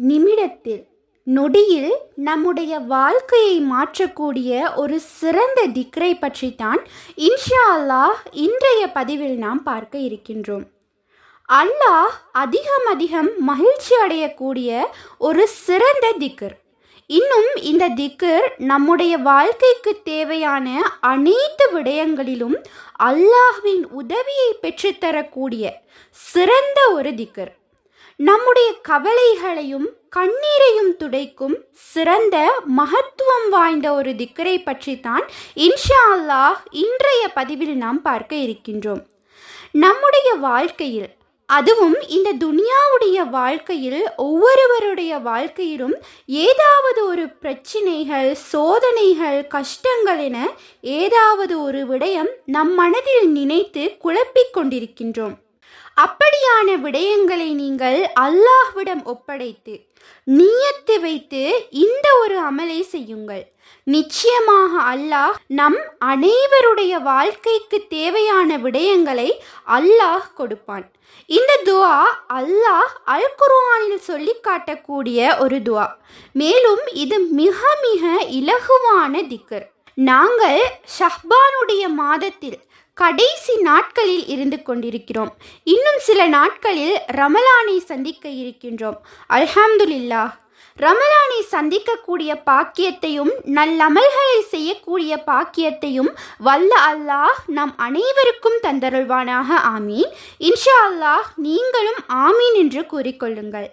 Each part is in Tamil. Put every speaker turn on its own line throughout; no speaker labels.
நிமிடத்தில் நொடியில் நம்முடைய வாழ்க்கையை மாற்றக்கூடிய ஒரு சிறந்த திக்ரை பற்றித்தான் இன்ஷா அல்லாஹ் இன்றைய பதிவில் நாம் பார்க்க இருக்கின்றோம். அல்லாஹ் அதிகம் அதிகம் மகிழ்ச்சி அடையக்கூடிய ஒரு சிறந்த திக்கர் இன்னும் இந்த திக்கர் நம்முடைய வாழ்க்கைக்கு தேவையான அனைத்து விடயங்களிலும் அல்லாஹ்வின் உதவியை பெற்றுத்தரக்கூடிய சிறந்த ஒரு திக்கர் நம்முடைய கவலைகளையும் கண்ணீரையும் துடைக்கும் சிறந்த மகத்துவம் வாய்ந்த ஒரு திக்கரை பற்றி தான் இன்ஷா அல்லாஹ் இன்றைய பதிவில் நாம் பார்க்க இருக்கின்றோம். நம்முடைய வாழ்க்கையில் அதுவும் இந்த துனியாவுடைய வாழ்க்கையில் ஒவ்வொருவருடைய வாழ்க்கையிலும் ஏதாவது ஒரு பிரச்சினைகள் சோதனைகள் கஷ்டங்கள் என ஏதாவது ஒரு விடயம் நம் மனதில் நினைத்து குழப்பிக் கொண்டிருக்கின்றோம். அப்படியான விடயங்களை நீங்கள் அல்லாஹ்விடம் ஒப்படைத்து நீயத்து வைத்து இந்த ஒரு அமலை செய்யுங்கள். நிச்சயமாக அல்லாஹ் நம் அனைவருடைய வாழ்க்கைக்கு தேவையான விடயங்களை அல்லாஹ் கொடுப்பான். இந்த துவா அல்லாஹ் அல் குர்ஆனில் சொல்லி காட்டக்கூடிய ஒரு துவா. மேலும் இது மிக மிக இலகுவான திக்கர் நாங்கள் ஷஹ்பானுடைய மாதத்தில் கடைசி நாட்களில் இருந்து கொண்டிருக்கிறோம். இன்னும் சில நாட்களில் ரமலானை சந்திக்க இருக்கின்றோம். அல்ஹாம்துல்லா ரமலானை சந்திக்கக்கூடிய பாக்கியத்தையும் நல்லமல்களை செய்யக்கூடிய பாக்கியத்தையும் வல்ல அல்லாஹ் நம் அனைவருக்கும் தந்தருள்வானாக. ஆமீன். இன்ஷா அல்லாஹ் நீங்களும் ஆமீன் என்று கூறிக்கொள்ளுங்கள்.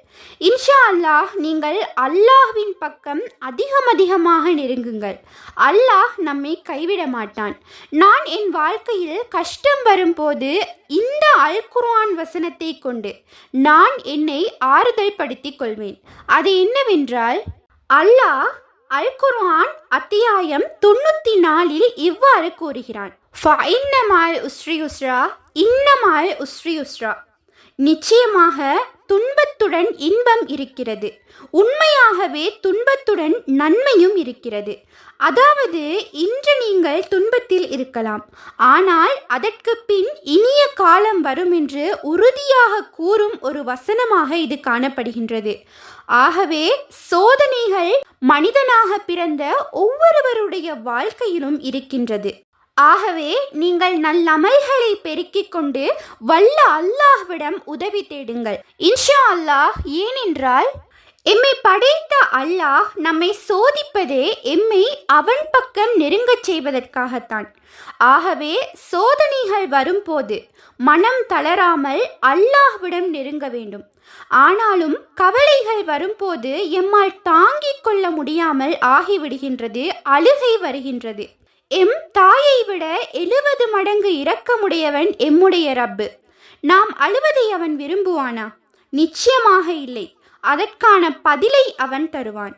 இன்ஷா அல்லாஹ் நீங்கள் அல்லாஹ்வின் பக்கம் அதிகம் அதிகமாக நெருங்குங்கள். அல்லாஹ் நம்மை கைவிட மாட்டான். நான் என் வாழ்க்கையில் கஷ்டம் வரும்போது இந்த அல் குர்ஆன் வசனத்தை கொண்டு நான் என்னை ஆறுதல் படுத்திக் கொள்வேன். அது என்றால் அல்லாஹ் அல் குர்ஆன் அத்தியாயம் தொண்ணூற்றி நாலில் இவ்வாறு கூறுகிறான். இன்னமால் உஸ்ரி உஸ்ரா இன்னமால் உஸ்ரி உஸ்ரா. நிச்சயமாக துன்பத்துடன் இன்பம் இருக்கிறது. உண்மையாகவே துன்பத்துடன் நன்மையும் இருக்கிறது. அதாவது இன்று நீங்கள் துன்பத்தில் இருக்கலாம். ஆனால் அதற்கு பின் இனிய காலம் வரும் என்று உறுதியாக கூறும் ஒரு வசனமாக இது காணப்படுகின்றது. ஆகவே சோதனைகள் மனிதனாக பிறந்த ஒவ்வொருவருடைய வாழ்க்கையிலும் இருக்கின்றது. ஆகவே நீங்கள் நல்லமல்களை பெருக்கிக் கொண்டு வல்ல அல்லாஹ்விடம் உதவி தேடுங்கள். இன்ஷா அல்லாஹ் ஏனென்றால் எம்மை படைத்த அல்லாஹ் நம்மை சோதிப்பதே எம்மை அவன் பக்கம் நெருங்கச் செய்வதற்காகத்தான். ஆகவே சோதனைகள் வரும்போது மனம் தளராமல் அல்லாஹ்விடம் நெருங்க வேண்டும். ஆனாலும் கவலைகள் வரும்போது எம்மால் தாங்கிக் கொள்ள முடியாமல் ஆகிவிடுகின்றது அழுகை வருகின்றது. எம் தாயை விட எழுபது மடங்கு இரக்கமுடையவன் எம்முடைய ரப்பு. நாம் அழுவதை அவன் விரும்புவானா? நிச்சயமாக இல்லை. அதற்கான பதிலை அவன் தருவான்.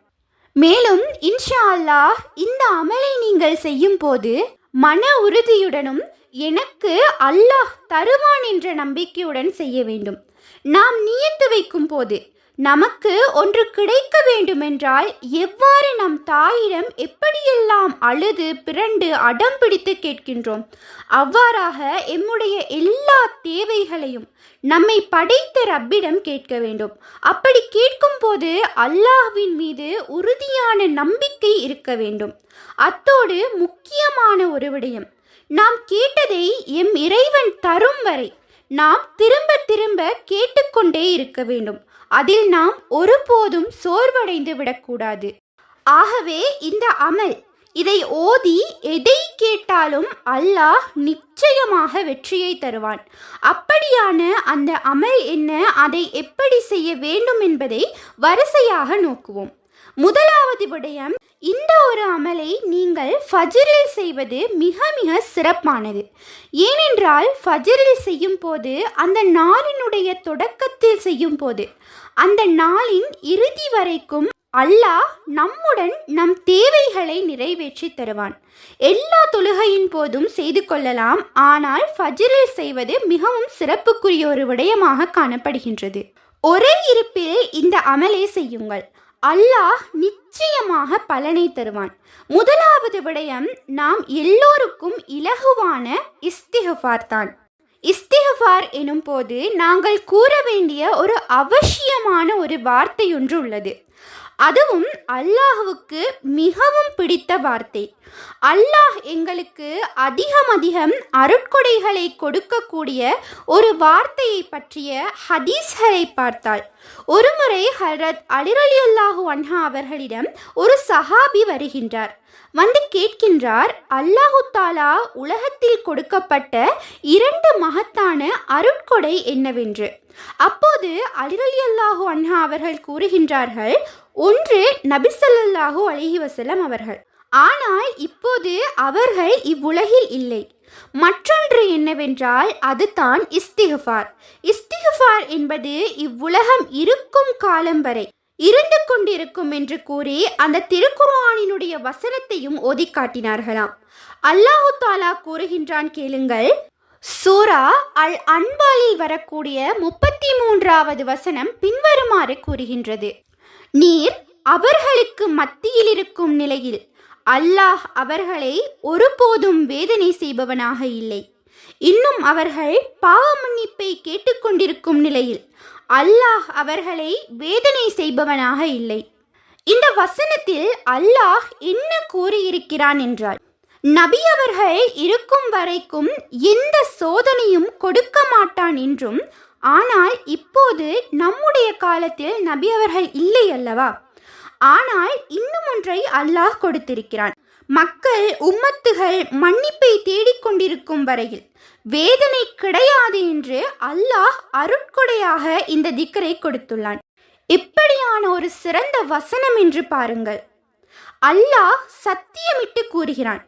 மேலும் இன்ஷா அல்லாஹ் இந்த அமலை நீங்கள் செய்யும் போது மன உறுதியுடனும் எனக்கு அல்லாஹ் தருவான் என்ற நம்பிக்கையுடன் செய்ய வேண்டும். நாம் நியத்து வைக்கும் போது நமக்கு ஒன்று கிடைக்க வேண்டுமென்றால் எவ்வாறு நம் தாயிடம் எப்படியெல்லாம் அழுது பிறண்டு அடம் பிடித்து கேட்கின்றோம்? அவ்வாறாக எம்முடைய எல்லா தேவைகளையும் நம்மை படைத்த ரப்பிடம் கேட்க வேண்டும். அப்படி கேட்கும் போது அல்லாஹ்வின் மீது உறுதியான நம்பிக்கை இருக்க வேண்டும். அத்தோடு முக்கியமான ஒரு விடயம் நாம் கேட்டதை எம் இறைவன் தரும் வரை நாம் திரும்ப திரும்ப கேட்டுக்கொண்டே இருக்க வேண்டும். அதில் நாம் ஒருபோதும் சோர்வடைந்து விடக்கூடாது. ஆகவே இந்த அமல் இதை ஓதி எதை கேட்டாலும் அல்லாஹ் நிச்சயமாக வெற்றியை தருவான். அப்படியான அந்த அமல் என்ன அதை எப்படி செய்ய வேண்டும் என்பதை வரிசையாக நோக்குவோம். முதலாவது விடயம் இந்த ஒரு அமலை நீங்கள் ஃபஜரில் செய்வது மிக மிக சிறப்பானது. ஏனென்றால் ஃபஜரில் செய்யும் போது அந்த நாளினுடைய தொடக்கத்தில் செய்யும் போது அந்த நாளின் இறுதி வரைக்கும் அல்லாஹ் நம்முடன் நம் தேவைகளை நிறைவேற்றி தருவான். எல்லா தொழுகையின் போதும் செய்து கொள்ளலாம். ஆனால் ஃபஜிரில் செய்வது மிகவும் சிறப்புக்குரிய ஒரு விடயமாக காணப்படுகின்றது. ஒரே இருப்பில் இந்த அமலை செய்யுங்கள். அல்லாஹ் நிச்சயமாக பலனை தருவான். முதலாவது விடயம் நாம் எல்லோருக்கும் இலகுவான இஸ்திகஃபார் தான். இஸ்திகஃபார் எனும் போது நாங்கள் கூற வேண்டிய ஒரு அவசியமான ஒரு வார்த்தை ஒன்று உள்ளது. அதுவும் அல்லாஹுவுக்கு மிகவும் பிடித்த வார்த்தை. அல்லாஹ் எங்களுக்கு அதிகம் அதிகம் அருட்கொடைகளை கொடுக்கக்கூடிய ஒரு வார்த்தையை பற்றிய ஹதீஸ்களை பார்த்தாள். ஒருமுறை ஹரத் அலிரலியுல்லாஹு அன்ஹா அவர்களிடம் ஒரு சஹாபி வருகின்றார். வந்து கேட்கின்றார் அல்லாஹு தாலா உலகத்தில் கொடுக்கப்பட்ட இரண்டு மகத்தான அருட்கொடை என்னவென்று? அப்போது அலிரலி அல்லாஹு அன்ஹா அவர்கள் கூறுகின்றார்கள் ஒன்று நபிசல்லாஹு அலிஹி வசலம் அவர்கள். ஆனால் இப்போது அவர்கள் இவ்வுலகில் இல்லை. மற்றொன்று என்னவென்றால் அதுதான் இஸ்திகஃபார் இஸ்திகஃபார் என்பது இவ்வுலகம் இருக்கும் காலம் வரை இருந்து கொண்டிருக்கும் என்று கூறி அந்த திருக்குர்ஆனினுடைய வசனத்தையும் ஓதி காட்டினார்களாம் அல்லாஹு தாலா கூறுகின்றான் கேளுங்கள். சூரா அல் அன்பாலில் வரக்கூடிய முப்பத்தி மூன்றாவது வசனம் பின்வருமாறு கூறுகின்றது. நீர் அவர்களுக்கு மத்தியில் இருக்கும் நிலையில் அல்லாஹ் அவர்களை ஒருபோதும் வேதனை செய்பவனாக இல்லை. இன்னும் அவர்கள் பாவ மன்னிப்பை கேட்டுக்கொண்டிருக்கும் நிலையில் அல்லாஹ் அவர்களை வேதனை செய்பவனாக இல்லை. இந்த வசனத்தில் அல்லாஹ் என்ன கூறியிருக்கிறான் என்றால் நபி அவர்கள் இருக்கும் வரைக்கும் எந்த சோதனையும் கொடுக்க மாட்டான் என்றும் ஆனால் இப்போது நம்முடைய காலத்தில் நபி அவர்கள் இல்லை அல்லவா? ஆனால் இன்னும் ஒன்றை அல்லாஹ் கொடுத்திருக்கிறான். மக்கள் உம்மத்துகள் மன்னிப்பை தேடிக்கொண்டிருக்கும் வரையில். வேதனை கிடையாது என்று அல்லாஹ் அருட்கொடையாக இந்த திக்கரை கொடுத்துள்ளான். இப்படியான ஒரு சிறந்த வசனம் என்று பாருங்கள். அல்லாஹ் சத்தியமிட்டு கூறுகிறான்.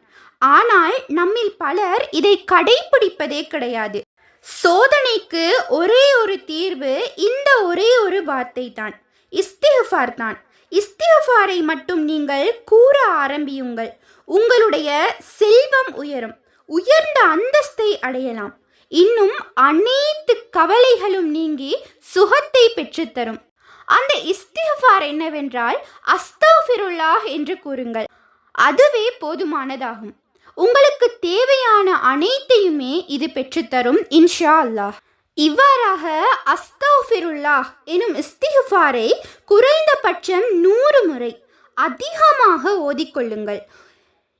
ஆனால் நம்மில் பலர் இதை கடைபிடிப்பதே கிடையாது. சோதனைக்கு ஒரே ஒரு தீர்வு இந்த ஒரே ஒரு வார்த்தை தான் இஸ்திஃபார் தான். இஸ்திஃபாரை மட்டும் நீங்கள் கூற ஆரம்பியுங்கள். உங்களுடைய செல்வம் உயரும். உயர்ந்த அந்தஸ்தை அடையலாம். இன்னும் அனைத்து கவலைகளும் நீங்கி சுகத்தை பெற்றுத்தரும். அந்த இஸ்திஃபார் என்னவென்றால் அஸ்தாஃபிருல்லாஹ் என்று கூறுங்கள். அதுவே போதுமானதாகும். உங்களுக்கு தேவையான அனைத்தையுமே இது பெற்றுத்தரும் இன்ஷா அல்லாஹ். இவ்வாறாக அஸ்தோஃபிருல்லாஹ் எனும் இஸ்திஃபாரை குறைந்தபட்சம் நூறு முறை அதிகமாக ஓதிக்கொள்ளுங்கள்.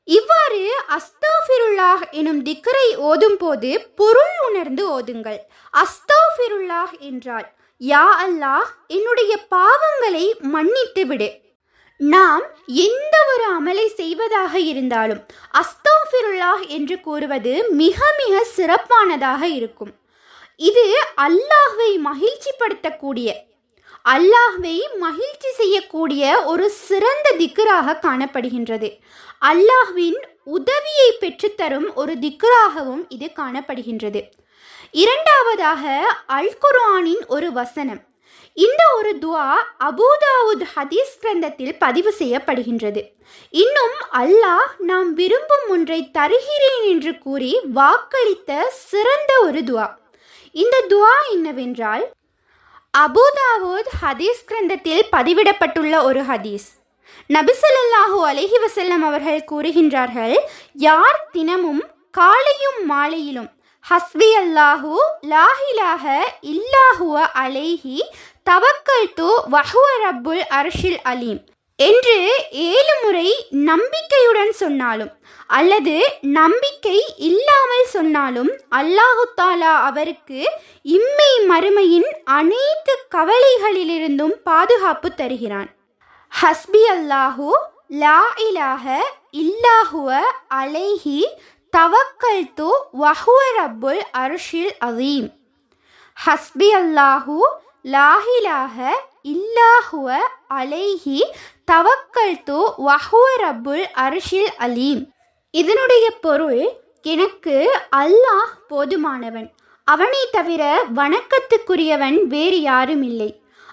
இவ்வாறு அஸ்தோஃபிருல்லாஹ் எனும் திக்கரை ஓதும் போது பொருள் உணர்ந்து ஓதுங்கள். அஸ்தோஃபிருல்லாஹ் என்றால் யா அல்லாஹ் என்னுடைய பாவங்களை மன்னித்து விடு. நாம் எந்த ஒரு அமலை செய்வதாக இருந்தாலும் அஸ்தோஃபிருல்லாஹ் என்று கூறுவது மிக மிக சிறப்பானதாக இருக்கும். இது அல்லாஹ்வை மகிழ்ச்சிப்படுத்தக்கூடிய அல்லாஹ்வை மகிழ்ச்சி செய்யக்கூடிய ஒரு சிறந்த திக்கராக காணப்படுகின்றது. அல்லாஹ்வின் உதவியை பெற்றுத்தரும் ஒரு திக்கராகவும் இது காணப்படுகின்றது. இரண்டாவதாக அல் குர்ஆனின் ஒரு வசனம். இந்த ஒரு துவா அபூதாவுத் ஹதீஸ் கிரந்தத்தில் பதிவு செய்யப்படுகின்றது. இன்னும் அல்லாஹ் நாம் விரும்பும் ஒன்றை தருகிறேன் என்று கூறி வாக்களித்த சிறந்த ஒரு துவா. இந்த துவா என்னவென்றால் அபுதாவூத் ஹதீஸ் கிரந்தத்தில் பதிவிடப்பட்டுள்ள ஒரு ஹதீஸ். நபிசல்லாஹு அலஹி வசல்லம் அவர்கள் கூறுகின்றார்கள் யார் தினமும் காலையும் மாலையிலும் ஹஸ்வி அல்லாஹு லாஹிலாக இல்லாஹுவ அலேஹி தவக்கல் து வஹுவ ரப்புல் அர்ஷில் அலீம். என்று ஏழு முறை நம்பிக்கையுடன் சொன்னாலும் அல்லது நம்பிக்கை இல்லாமல் சொன்னாலும் அல்லாஹு தாலா அவருக்கு இம்மை மறுமையின் அனைத்து கவலைகளிலிருந்தும் பாதுகாப்பு தருகிறான். ஹஸ்பி அல்லாஹு லா இலாக இல்லாஹுவ அலைஹி தவக்கல் து வஹுவ ரப்புல் அர்ஷில் அவீம் ஹஸ்பி அல்லாஹு லாஹிலாக இல்லாஹுவ அலைஹி தவக்கல் தோ வஹுவ ரப்புல் அர்ஷில் அலீம். இதனுடைய பொருள் எனக்கு அல்லாஹ் போதுமானவன். அவனை தவிர வணக்கத்துக்குரியவன் வேறு யாரும் இல்லை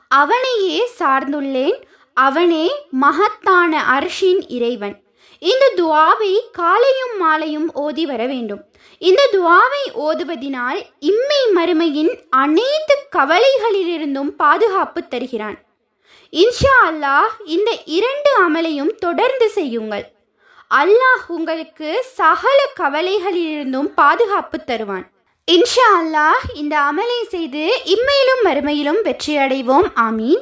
அவனையே சார்ந்துள்ளேன். அவனே மகத்தான அர்ஷின் இறைவன். இந்த துவாவை காலையும் மாலையும் ஓதி வர வேண்டும். இந்த துவாவை ஓதுவதினால் இம்மை மறுமையின் அனைத்து கவலைகளிலிருந்தும் பாதுகாப்பு தருகிறான். இன்ஷா அல்லாஹ் இந்த இரண்டு அமலையும் தொடர்ந்து செய்யுங்கள். அல்லாஹ் உங்களுக்கு சகல கவலைகளிலிருந்தும் பாதுகாப்பு தருவான். இன்ஷா அல்லாஹ் இந்த அமலை செய்து இம்மையிலும் மறுமையிலும் வெற்றியடைவோம். ஆமீன்.